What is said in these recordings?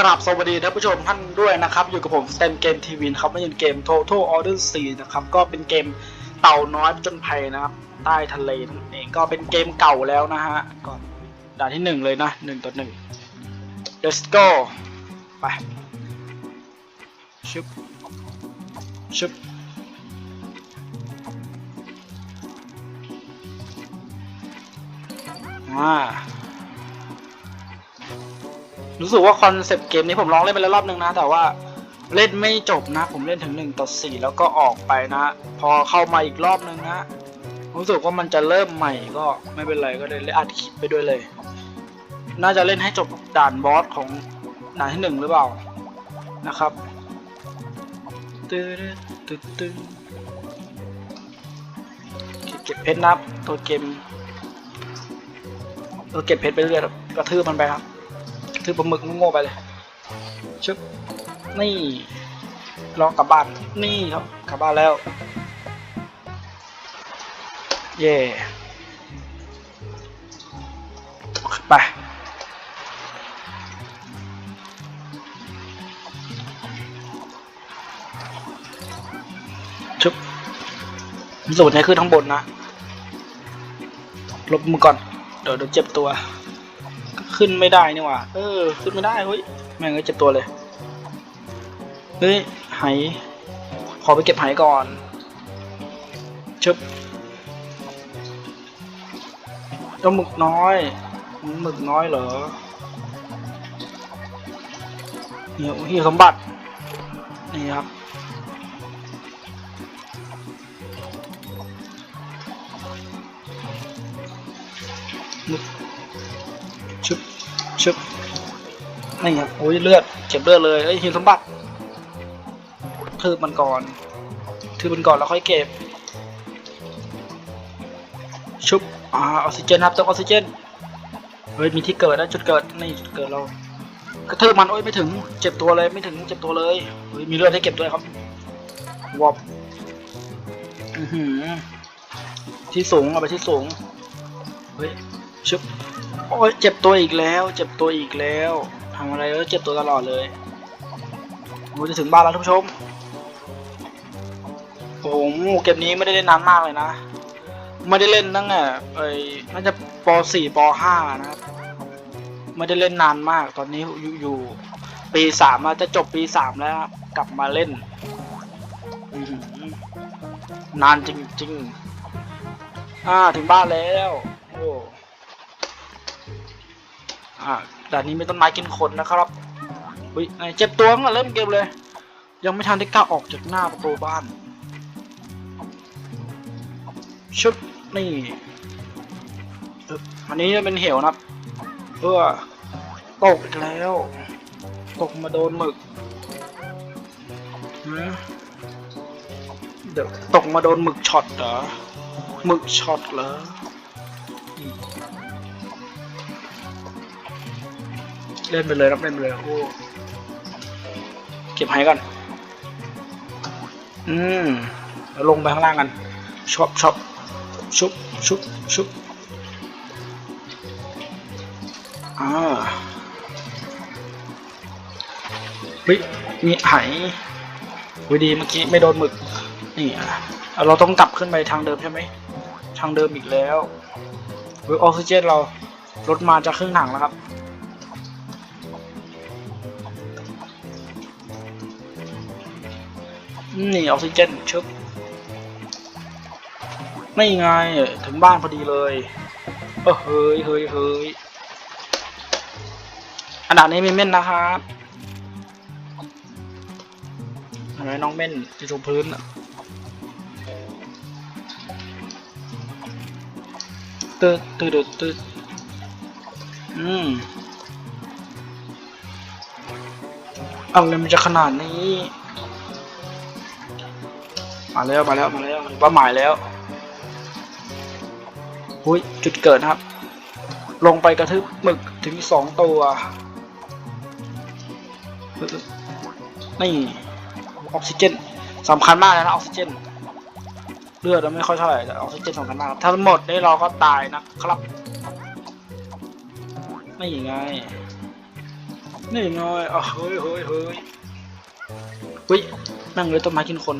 กราบสวัสดีท่านผู้ชมท่านด้วยนะครับ อยู่กับผมสเต็มเกมทีวีนะครับไม่ใช่เกม Total Order 4 นะครับ ก็เป็นเกมเต่าน้อยจนภัยนะครับ ใต้ทะเลนั่นเองก็เป็นเกมเก่าแล้วนะฮะก็ด่านที่หนึ่งเลยนะหนึ่งต่อหนึ่ง let's go ไปชึบชึบอ่า รู้สึกว่าคอนเซปต์เกมนี้ผมลองเล่นไปแล้วรอบนึงนะ แต่ว่าเล่นไม่จบนะ ผมเล่นถึง1ต่อ4แล้วก็ออกไปนะ พอเข้ามาอีกรอบนึงนะ รู้สึกว่ามันจะเริ่มใหม่ก็ไม่เป็นไรก็เลยอัดคลิปไปด้วยเลย น่าจะเล่นให้จบด่านบอสของด่านที่หนึ่งหรือเปล่านะครับตึ๊ดตึ๊ดตึ๊ดเก็บเพชรนับตัวเกมตัวเก็บเพชรไปเรื่อยกระทืบมันไปครับ ถือปลาหมึกโง่ไปเลยชึบนี่ลองกลับบ้านนี่ครับกลับบ้านแล้ว เย่ไปชึบสูตรนี้ขึ้นทั้งบนนะลบมือก่อน เดี๋ยวเดี๋ยวเจ็บตัว ขึ้นไม่ได้นี่หว่า เออ ขึ้นไม่ได้เฮ้ย แม่งก็เจ็บตัวเลย เฮ้ยไหขอไปเก็บไหก่อนชึบเจ้าหมึกน้อยหมึกน้อยเหรอเหี่ยวเหี่ยวสมบัติ นี่ครับ ชึบนี่ครับโอ้ยเลือดเจ็บเลือดเลยเอ้หินสมบัติทืบมันก่อนทืบมันก่อนแล้วค่อยเก็บ ชุบอ่าออกซิเจนครับต้องออกซิเจนเฮ้ยมีที่เกิดนะจุดเกิดนี่จุดเกิดเรากระทืบมันโอ้ยไม่ถึงเจ็บตัวเลยไม่ถึงเจ็บตัวเลยเฮ้ยมีเลือดให้เก็บด้วยครับวอบอือหือที่สูงเอาไปที่สูงเฮ้ยชุบ โอ้ยเจ็บตัวอีกแล้ว เจ็บตัวอีกแล้วทำอะไรแล้วเจ็บตัวตลอดเลยโอ้จะถึงบ้านแล้วท่านผู้ชมโอ้โหเกมนี้ไม่ได้เล่นนานมากเลยนะ ไม่ได้เล่นตั้งแต่ไอ้น่าจะป .4 ป .5 นะครับไม่ได้เล่นนานมาก ตอนนี้อยู่อยู่ปีสามอะจะจบปีสามแล้วกลับมาเล่นนานจริงๆอ่าถึงบ้านแล้ว อ่าด่านนี้มีต้นไม้กินคนนะครับอุ้ยไงเจ็บตัวตั้งแต่เริ่มเกมเลย ยังไม่ทันได้ก้าวออกจากหน้าประตูบ้าน ชุบนี่อันนี้จะเป็นเหวนะครับ เพื่อตกแล้ว ตกมาโดนหมึกเดี๋ยวตกมาโดนหมึกช็อตเหรอหมึกช็อตเหรอ เล่นไปเลยรับเล่นไปเลยโอ้เก็บไฮก่อน อืมแล้วลงไปข้างล่างกันช็อปช็อปชุบชุบชุบอ่าเฮ้ยมีไหวิดีเมื่อกี้ไม่โดนหมึก นี่อะเราต้องกลับขึ้นไปทางเดิมใช่ไหม ทางเดิมอีกแล้วเฮ้ยออกซิเจนเราลดมาจากครึ่งถังแล้วครับ นี่ออกซิเจนชึบไม่ไงถึงบ้านพอดีเลยเออเฮ้ยเฮ้ยเฮ้ยอันดับนี้มีเม่นนะครับเห็นไหมน้องเม่นที่ตรงพื้นอะตืดตืดตืดอืมอะไรมันจะขนาดนี้ มาแล้วมาแล้วมาแล้วเป้าหมายแล้วหุ้ยจุดเกิดนะครับ ลงไปกระทึบหมึกถึงสองตัว นี่ออกซิเจนสำคัญมากเลยนะออกซิเจน เลือดเราไม่ค่อยเท่าไหร่แต่ออกซิเจนสำคัญมากถ้าหมดนี่เราก็ตายนะครับ ไม่ยังไงนี่ไงอะเฮ้ยเฮ้ยเฮ้ยเฮ้ยนั่งเลยต้นไม้กินคน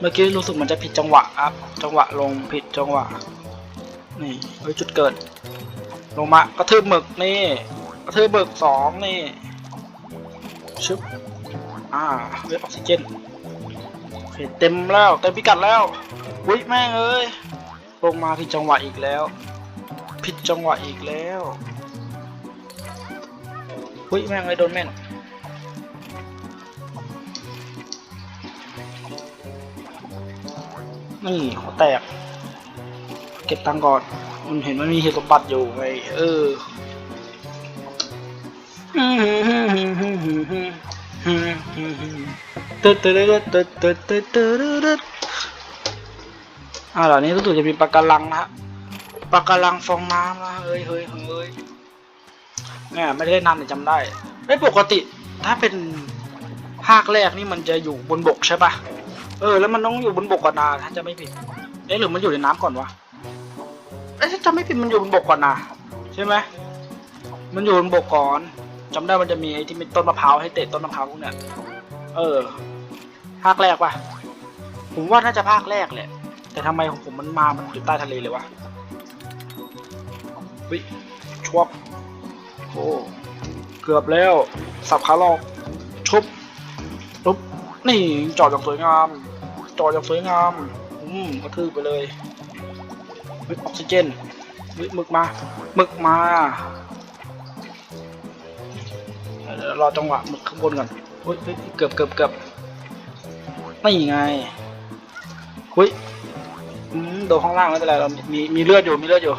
เมื่อกี้รู้สึกมันจะผิดจังหวะครับ จังหวะลงผิดจังหวะ นี่เฮ้ยจุดเกิด ลงมากระทืบหมึกนี่กระทืบหมึกสองนี่ชึบอ่าเวฟออกซิเจนโอเคเต็มแล้วเต็มพิกัดแล้วอุ้ยแม่งเอ้ยลงมาผิดจังหวะอีกแล้ว ผิดจังหวะอีกแล้วอุ้ยแม่งเลยโดนแม่น นี่หัวแตก เก็บตังก่อน มันเห็นมันมีเหตุสมบัติอยู่ไงเออตึ๊ดตึ๊ดตึ๊ดตึ๊ดตึ๊ดตึ๊ดตึ๊ดอ่าเหล่านี้รู้สึกจะมีปะการังนะฮะปะการังฟองน้ำนะเฮ้ยเฮ้ยเฮ้ยเนี่ยไม่ได้เล่นนานแต่จำได้ไม่ปกติถ้าเป็นภาคแรกนี่มันจะอยู่บนบกใช่ปะ เออแล้วมันต้องอยู่บนบกก่อนนะถ้าจะไม่ผิดเอ๊ะหรือมันอยู่ในน้ำก่อนวะเอ๊ะถ้าจำไม่ผิดมันอยู่บนบกก่อนนะใช่ไหมมันอยู่บนบกก่อนจำได้มันจะมีไอ้ที่เป็นต้นมะพร้าวให้เตะต้นมะพร้าวพวกเนี้ยเออภาคแรกปะผมว่าน่าจะภาคแรกแหละแต่ทำไมของผมมันมา มันอยู่ใต้ทะเลเลยวะวิชวบโอ้เกือบแล้ว สับขาหลอกชุบชุบนี่จอดอย่างสวยงาม จออย่างสวยงาม อืมกระทืบไปเลยวิออกซิเจนวิมึกมามึกมาเดี๋ยวรอจังหวะมึกข้างบนก่อนเฮ้ยเกือบเกือบเกือบไม่ไงเฮ้ยอืมโดนข้างล่างไม่เป็นไรเรามีมีเลือดอยู่มีเลือดอยู่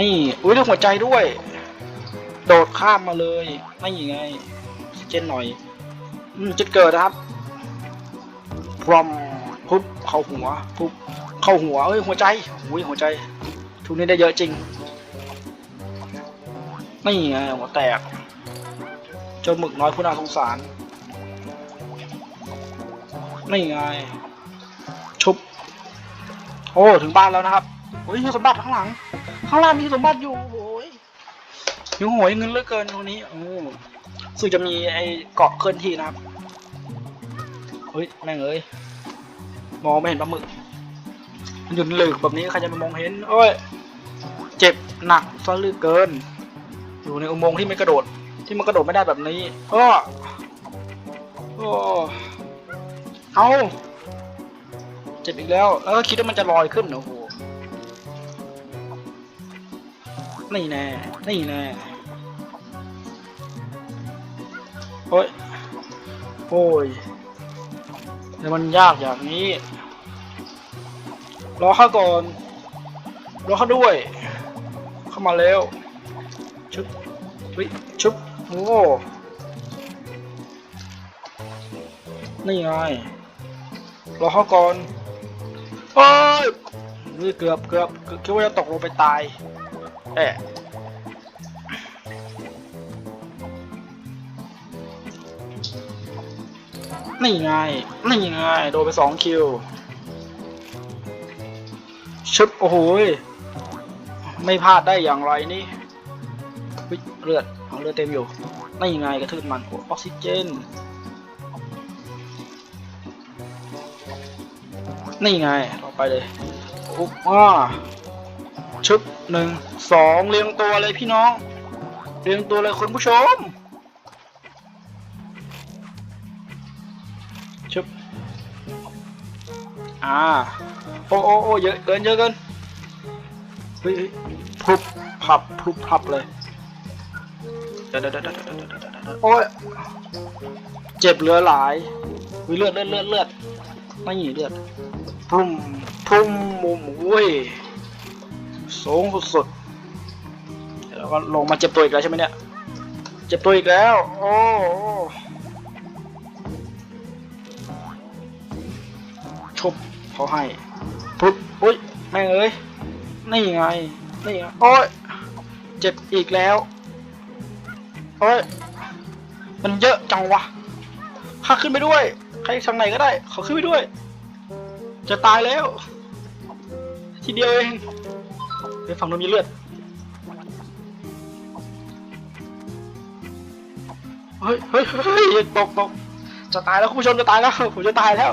นี่อุ้ยเรื่องหัวใจด้วย โดดข้ามมาเลยไม่ไงออกซิเจนหน่อย จุดเกิดนะครับพรอมพุบเข้าหัวพุบเข้าหัวเอ้ยหัวใจอุ้ยหัวใจทุกนี้ได้เยอะจริงนี่ไงหัวแตก เจ้าหมึกน้อยผู้น่าสงสารนี่ไงชุบโอ้ถึงบ้านแล้วนะครับโอ้ยมีสมบัติข้างหลัง ข้างล่างมีสมบัติอยู่โอ้ยหิวโหยเงินเหลือเกินตรงนี้โอ้ซึ่งจะมีไอ้เกาะเคลื่อนที่นะครับ เฮ้ยแม่งเอ้ยมองไม่เห็นปลาหมึกมันอยู่หลืกแบบนี้ใครจะไปมองเห็นโอ้ยเจ็บหนักซะลือเกิน อยู่ในอุโมงค์ที่ไม่กระโดด ที่มันกระโดดไม่ได้แบบนี้ก็โอ้เอาเจ็บอีกแล้วแล้วก็คิดว่ามันจะลอยขึ้นโอ้โหนี่แน่นี่แน่โอ้ยโอ้ย แต่มันยากอย่างนี้ รอเข้าก่อน รอเข้าด้วย เข้ามาแล้ว ชุบวิชุบโอ้นี่ไง รอเข้าก่อนโอ้ยนี่เกือบเกือบเกือบคิดว่าจะตกลงไปตายแอะ นี่ไงนี่ไงโดนไปสองคิวชุบโอ้โหไม่พลาดได้อย่างไรนี่วิเลือดเอาเลือดเต็มอยู่นี่ไงกระทืบมันอออกซิเจนนี่ไงต่อไปเลยอุ๊บอ่าชุบหนึ่งสองเรียงตัวเลยพี่น้อง เรียงตัวเลยคุณผู้ชม อ่า โอ้โอ้โอ้เยอะเกินเยอะเกินเฮ้ยพลุบพับพลุบพับเลยเดี๋ยวเดี๋ยวเดี๋ยวเดี๋ยวเดี๋ยวเดี๋ยวเดี๋ยวโอ้ยเจ็บเหลือหลายวิเลือดเลือดเลือดเลือดไม่หนีเลือดพุ่มพุ่มมุมเว้ยสูงสุดๆแล้วก็ลงมาเจ็บตัวอีกแล้วใช่ไหมเนี่ยเจ็บตัวอีกแล้ว โอ้โอ้ชุบ เขาให้ปุ๊บอุ้ยแม่งเอ้ยนี่ไงนี่โอ้ยเจ็บอีกแล้วโอ้ยมันเยอะจังวะข้าขึ้นไปด้วย ใครทางไหนก็ได้ขอขึ้นไปด้วย จะตายแล้ว ทีเดียวเองไปฝั่งนู้นมีเลือดเฮ้ยเฮ้ยเฮ้ยตกตกจะตายแล้วคุณผู้ชมจะตายแล้วผมจะตายแล้ว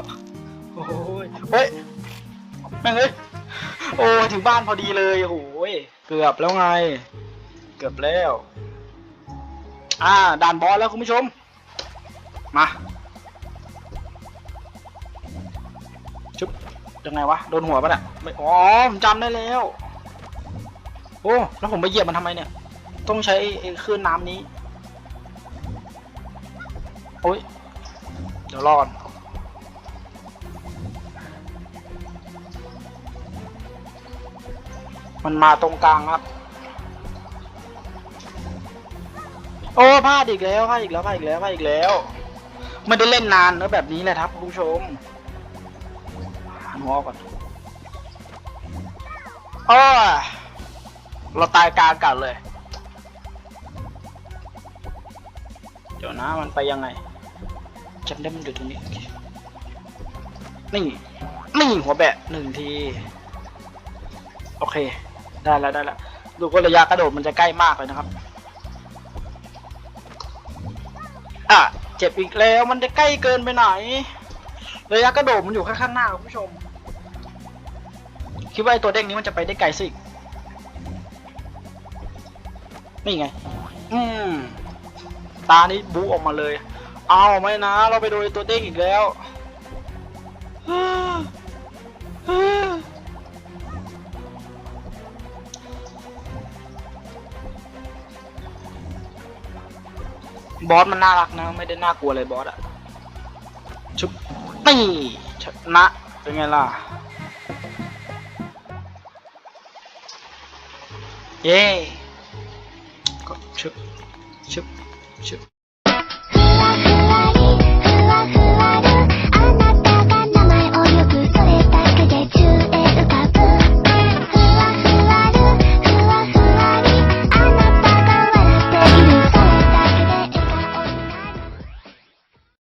โอ้โเฮ้ยแม่งเอ้ยโอ้ถึงบ้านพอดีเลยโอ้ยเกือบแล้วไง เกือบแล้ว อ่าด่านบอสแล้วคุณผู้ชม มาชุบยังไงวะโดนหัวปะเนี่ยอ๋อผมจำได้แล้ว โอ้แล้วผมไปเหยียบมันทำไมเนี่ย ต้องใช้คลื่นน้ำนี้โอ้ยเดี๋ยวรอด มันมาตรงกลางครับ โอ้พลาดอีกแล้วพลาดอีกแล้วพลาดอีกแล้วพลาดอีกแล้ว ไม่ได้เล่นนานแล้วแบบนี้แหละครับคุณผู้ชมหันหัวก่อนโอ้เราตายกลางกันเลย เดี๋ยวนะมันไปยังไงจำได้มันอยู่ตรงนี้นี่นี่หัวแบะหนึ่งที โอเค ได้แล้วได้แล้วดูว่าระยะกระโดดมันจะใกล้มากเลยนะครับ อะเจ็บอีกแล้วมันจะใกล้เกินไปไหน ระยะกระโดดมันอยู่ข้างหน้าคุณผู้ชม คิดว่าไอ้ตัวเด้งนี้มันจะไปได้ไกลสินี่ไง อืม ตานี้บูออกมาเลย เอาไม่นะ เราไปโดนไอตัวเด้งอีกแล้ว บอสมันน่ารักนะ ไม่ได้น่ากลัวเลยบอสอะชุบนี่ชนะเป็นไงล่ะ เย้ก็ชุบชุบชุบ